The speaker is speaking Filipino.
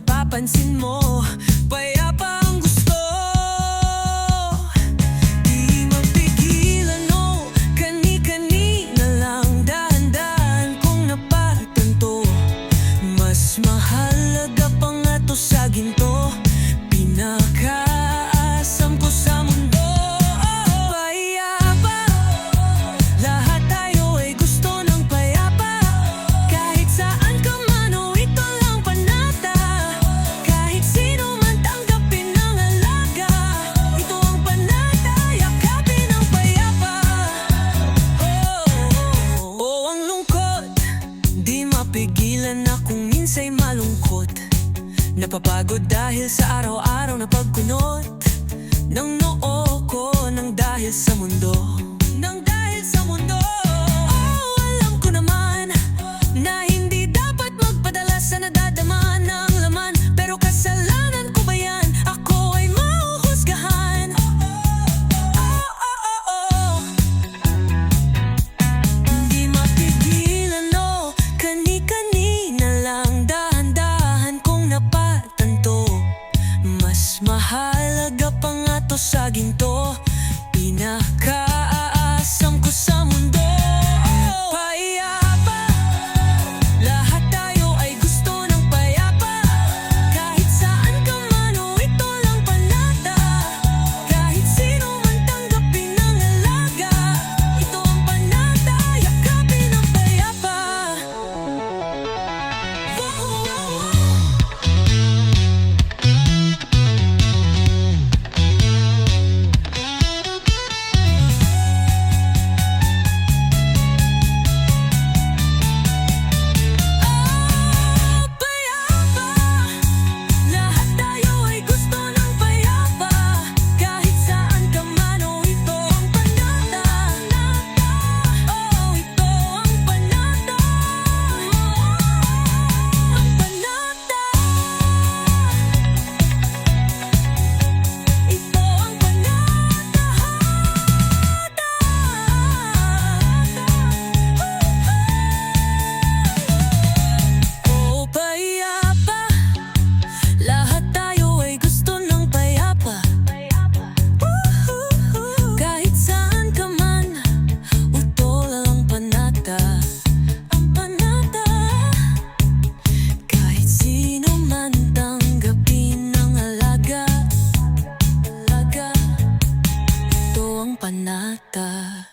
mapapansin mo. Napapagod dahil sa araw-araw na pagkunot Nang noo ko nang dahil sa mundo Nang dahil sa sa ginto. なた。